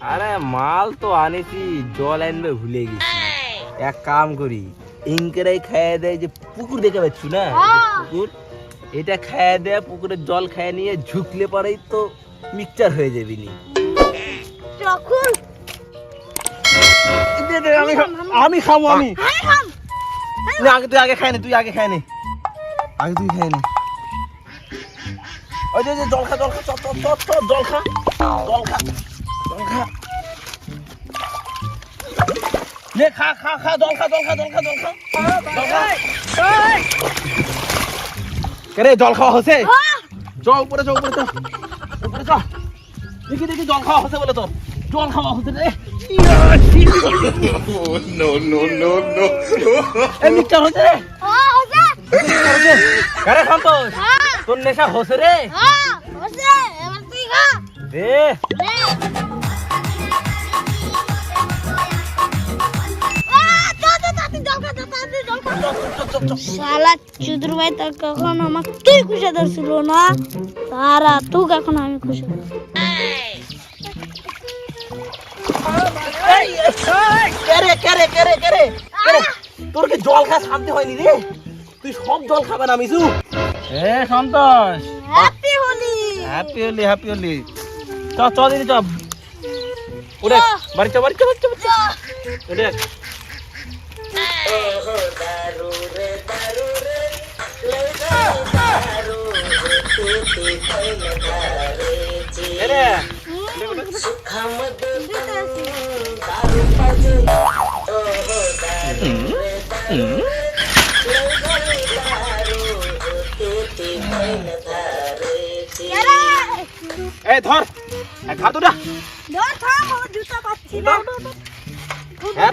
আরে মাল তো আনেছি জল আনবে ভুলে গেছি। এক কাম করি ইনকেরাই খাইয়ে দেয় যে পুকুর দেখে পাচ্ছ না? পুকুর এটা খাইয়ে দেয় পুকুরের জল খাইয়ে নিয়ে ঝুঁকলে পরেই তো মিক্সচার হয়ে যাবি নি। আমি আমি খাব আমি। হ্যাঁ না আগে তুই আগে খাই তুই আগে খাই নে। আগে তুই খাই নে। ওই যে জল খা জল খা চল চল চল জল খা জল খা। জল খা নে খা খা খা জল খা জল খা জল খা জল খা। জল খা। কে রে জল খাওয়া হচ্ছে? চ উপরে চ উপরে চ। উপরে চ। দেখি দেখি জল খাওয়া হচ্ছে বলে তো। জল খাওয়া হচ্ছে রে. এই মিক্সচার হচ্ছে হ্যাঁ আরে হ্যাঁ তোর নেশা হচ্ছে রে। হ্যাঁ হচ্ছে। এবার তুই খা। দে। শালা চুদুর ভাই তো কখন আমাকে তুই খুশি ধরছিল না। তারা তুই কখন আমি খুশি কেরে কেরে কেরে কেরে? কেরে তোর কি জল খা শান্তি হয়নি রে? তুই সব জল খাবে না মিসু এ Santosh. Happy Holi happy Holi happy Holi চ চ দিদি চ। উড়ে বাড়ি চ বাড়ি চ বাড়ি চ উড়ে এরে এই ধর ধর দুটা ধর ধর জুতা পাচ্ছি না। হ্যাঁ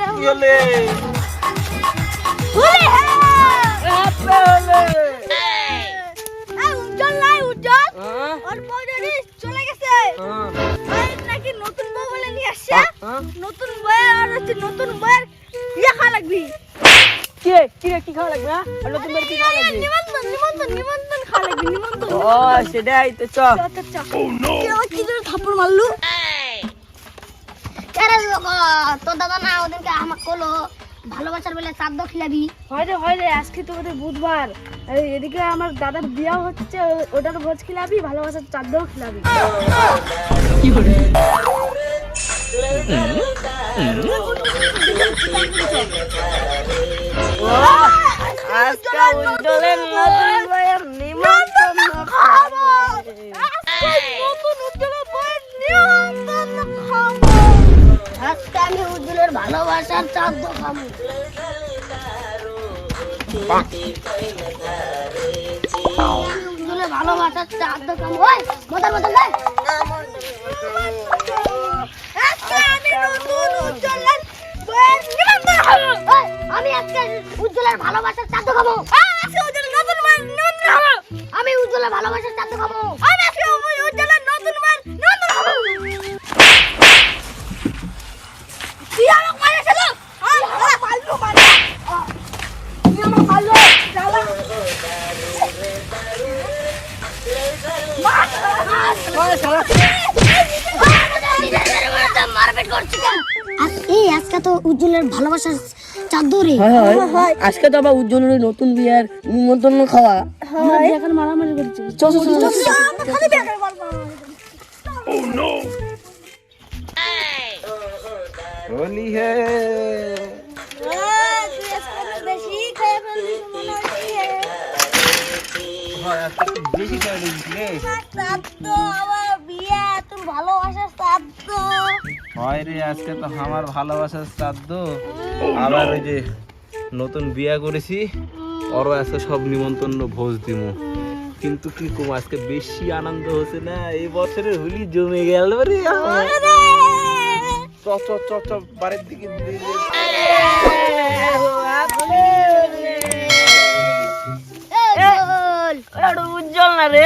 লাগবে? আর নতুন বাড়ি কি খাওয়া লাগবে। নিমন্ত্রণ নিমন্ত্রণ নিমন্ত্রণ খাওয়া নিমন্ত্রণ। ও সেটাই তো চ। চ, চ, চ। কি ধরে থাপ্পড় মারলু? আরে লোক তোর দাদা না ওদেরকে আমাকে কলো ভালোবাসার বলে চাদ্দ খিলাবি। হয় রে হয় রে আজকে তো বুধবার। এই এদিকে আমার দাদার বিয়া হচ্ছে ওটার ভোজ খিলাবি ভালোবাসার চাঁদেও খিলাবি। আজকে উজ্জ্বলের নতুন বইয়ের নিমন্ত্রণ খাব আজকে নতুন উজ্জ্বলের বউয়ের নিমন্ত্রণ খাব আজকে আমি উজ্জ্বলের ভালোবাসার চাদ্দ খাব উজ্জ্বলের ভালোবাসার চাদ্দ খাব ওই মজার মতন নাই আজকে আমি নতুন উজ্জ্বলের বউয়ের নিমন্ত্রণ খাব উজ্জ্বলের ভালোবাসার চাদ্দ খাব। আজকে উজ্জ্বলের নতুন বউয়ের নিমন্ত্রণ খাব। আমি উজ্জ্বলের ভালোবাসার চাদ্দ খাব। আমি আজকে উজ্জ্বলের নতুন খাব। তুই তুই চালা আজকে তো উজ্জ্বলের ভালোবাসার চাদরে। আজকে তো আবার উজ্জ্বলের নতুন বিয়ার নিমন্ত্রণ খাওয়া। এখন মারামারি করছি। চল চল চল। চল হোলি হে। বেশি খেয়ে হয় রে আজকে তো আমার ভালোবাসার শ্রাদ্ধ আবার ওই যে নতুন বিয়া করেছি ওরও আজকে সব নিমন্ত্রণ ভোজ দিমু কিন্তু কি কম আজকে বেশি আনন্দ হচ্ছে না এই বছরের হোলি জমে গেল রে চ চ চ চ বাড়ির দিকে উজ্জ্বল না রে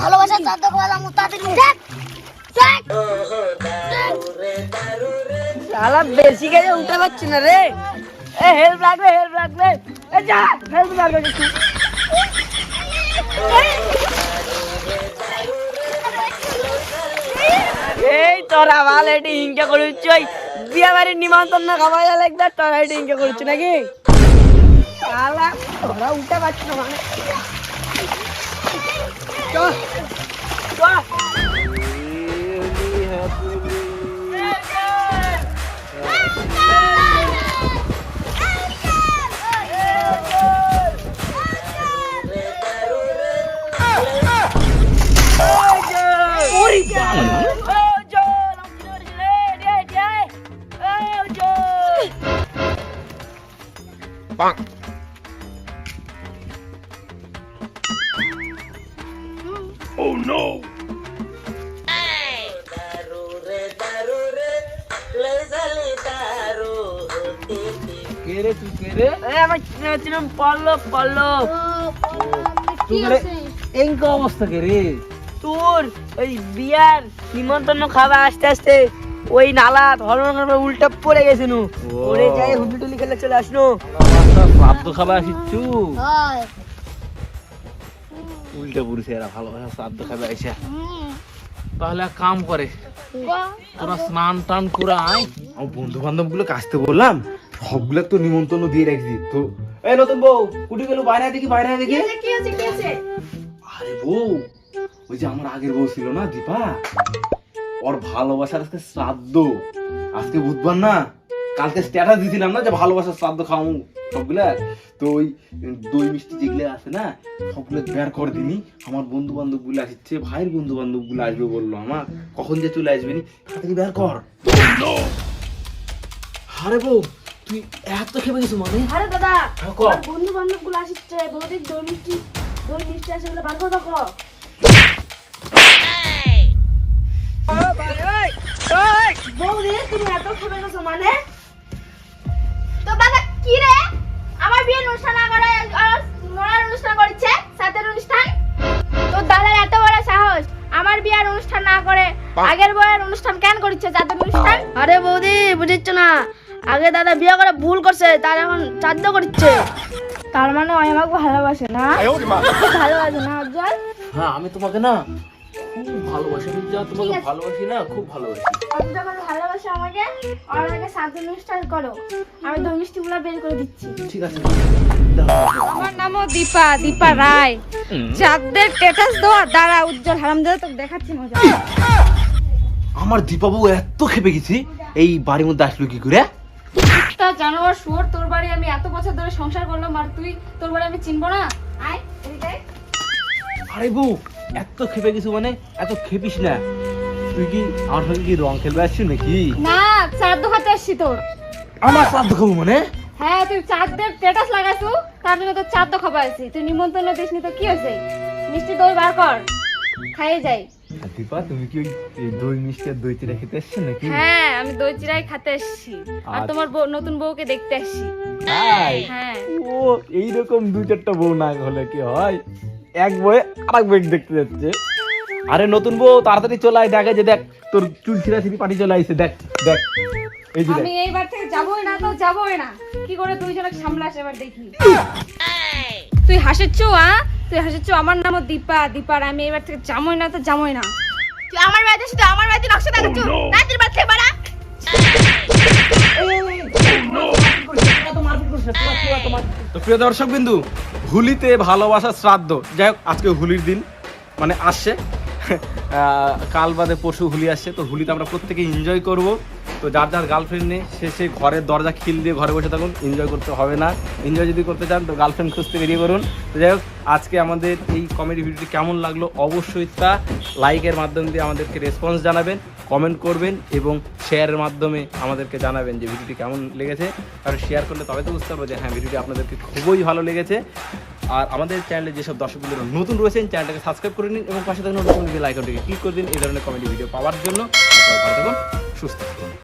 ভালোবাসা চার দেখো বললাম শালা, বেশি গেছে উঠতে পারছি না রে। এ হেল্প লাগবে হেল্প লাগবে। এ, যা হেল্প লাগবে কিছু। এই, তোরা ভালো এটি হিংসা করে বিয়ে বাড়ির নিমন্ত্রণ খাওয়া যা লাগবে তোরা এটি করছি নাকি? ওরা উঠতে পারছি না মানে। কে রে তুই কে রে এ আমার চিনম পল্লো পল্লো কি তোমরা আছে অবস্থা কে রে তোর ওই বিয়ার নিমন্ত্রণ খাবে আস্তে আস্তে ওই নালা উল্টা পড়ে গেছে নু। পড়ে যাই হুডি টুলি খেলে চলে আসনো। শ্রাদ্ধ খাবার আসিচ্ছু। উল্টা এরা ভালোবাসা শ্রাদ্ধ খাবে আইসা। তাহলে কাম করে তোরা স্নান টান করে আয়। আমার বন্ধু বান্ধবগুলো কাছতে বললাম সবগুলো তো নিমন্ত্রণ দিয়ে রাখছি। তো এই নতুন বউ কুটি গেল বাইরে দেখি বাইরে দেখি। কি আছে কি আছে আরে বউ ওই যে আমার আগের বউ ছিল না দীপা? ওর ভালোবাসার আজকে শ্রাদ্ধ। আজকে বুধবার না কালকে স্ট্যাটাস দিছিলাম না যে ভালোবাসার শ্রাদ্ধ খাওয়াবো সবগুলা? তো ওই দই মিষ্টি যেগুলো আছে না সবগুলো বের করে দিনি। আমার বন্ধু বান্ধবগুলো আসছে ভাইয়ের বন্ধু বান্ধবগুলো আসবে বলল আমার কখন যে চলে আসবে নি? তাড়াতাড়ি বের কর। আরে বউ তুই এত খেপে গেছো মানে? আরে দাদা হ্যাঁ, কর। বন্ধু বান্ধবগুলো আসছে বৌদিক দই মিষ্টি দই মিষ্টি আছে বলে বার করে দেখো বৌদি তুমি এত খেপে গেছো মানে? আগের বইয়ের অনুষ্ঠান কেন করছে? যাদের অনুষ্ঠান? আরে বৌদি বুঝিচ্ছ না। আগে দাদা বিয়ে করে ভুল করছে তার এখন চাদ্দ করছে তার মানে ওই আমাকে ভালোবাসে না? ভালোবাসে না উজ্জ্বল হ্যাঁ আমি তোমাকে না খুব ভালোবাসি আমি যা তোমাকে ভালোবাসি না খুব ভালোবাসি। আমি যখন ভালোবাসে আমাকে আর আমাকে সাত অনুষ্ঠান করো। আমি দই মিষ্টিগুলো বের করে দিচ্ছি। ঠিক আছে আমার নামও দীপা দীপা রায়। চাঁদের স্ট্যাটাস দেওয়া দাঁড়া উজ্জ্বল হারামজাদা তোকে দেখাচ্ছি মজা। আমার দীপাবু এত খেপে গেছি এই বাড়ির মধ্যে আসলো কি করে? জানোয়ার শুয়োর তোর বাড়ি আমি এত বছর ধরে সংসার করলাম আর তুই তোর বাড়ি আমি চিনবো না? আয় এদিকে আরে বউ এত খেপে গেছো মানে? এত খেপিস না। তুই কি আমার সঙ্গে কি রং খেলবে আসছিস নাকি? না চাঁদ খাতে আসছি তোর। আমার শ্রাদ্ধ খাব মানে? হ্যাঁ তুই চাঁদের স্ট্যাটাস লাগাইছু তার জন্য তোর চাঁদ খাবার আছি তুই নিমন্ত্রণ দিসনি তো কি হয়েছে? মিষ্টি দই বার কর খাইয়ে যাই। দীপা তুমি কি ওই এই দই মিষ্টি দই চিরা খেতে নাকি? হ্যাঁ আমি দই চিরাই খাতে এসেছি আর আচ্ছা। তোমার নতুন বউকে দেখতে হ্যাঁ। ও এইরকম দু চারটা বউ না হলে কি হয়? এক আরেক বই দেখতে যাচ্ছে। আরে নতুন বউ তাড়াতাড়ি চলে আয় দেখে যে দেখ তোর চুল ছিঁড়া ছিঁড়ি পাটি চলে আইছে দেখ দেখ এই যে আমি এইবার থেকে যাবোই না তো যাবোই না। কি করে দুইজনে সামলাস এবার দেখি। তুই হাসিচ্ছ আ? তুই হাসিচ্ছ আমার নামও দীপা। দীপার আমি এবার থেকে যাবোই না তো যাবোই না। তুই আমার বাড়িতে শুধু আমার বাড়িতে নকশা দেখাচ্ছ? রাতের বাড়ি থেকে বাড়া। তো প্রিয় দর্শক বিন্দু হুলিতে ভালোবাসার শ্রাদ্ধ। যাই হোক আজকে হুলির দিন মানে আসছে। আহ, কাল বাদে পরশু হুলি আসছে তো হুলিতে আমরা প্রত্যেকে এনজয় করব। তো যার যার গার্লফ্রেন্ড নেই, সে সে ঘরের দরজা খিল দিয়ে ঘরে বসে থাকুন এনজয় করতে হবে না। এনজয় যদি করতে চান, তো গার্লফ্রেন্ড খুঁজতে বেরিয়ে করুন তো যাই হোক, আজকে আমাদের এই কমেডি ভিডিওটি কেমন লাগল অবশ্যই তা লাইকের মাধ্যম দিয়ে আমাদেরকে রেসপন্স জানাবেন কমেন্ট করবেন এবং শেয়ারের মাধ্যমে আমাদেরকে জানাবেন যে ভিডিওটি কেমন লেগেছে। কারণ শেয়ার করলে তবে তো বুঝতে পারব যে হ্যাঁ ভিডিওটি আপনাদেরকে খুবই ভালো লেগেছে। আর আমাদের চ্যানেলে যেসব দর্শকগুলো নতুন রয়েছেন চ্যানেলটাকে সাবস্ক্রাইব করে নিন এবং পাশে থাকুন নোটিফিকেশন বেল আইকনটিকে ক্লিক করে দিন। এই ধরনের কমেডি ভিডিও পাওয়ার জন্য থাকুন, সুস্থ থাকুন।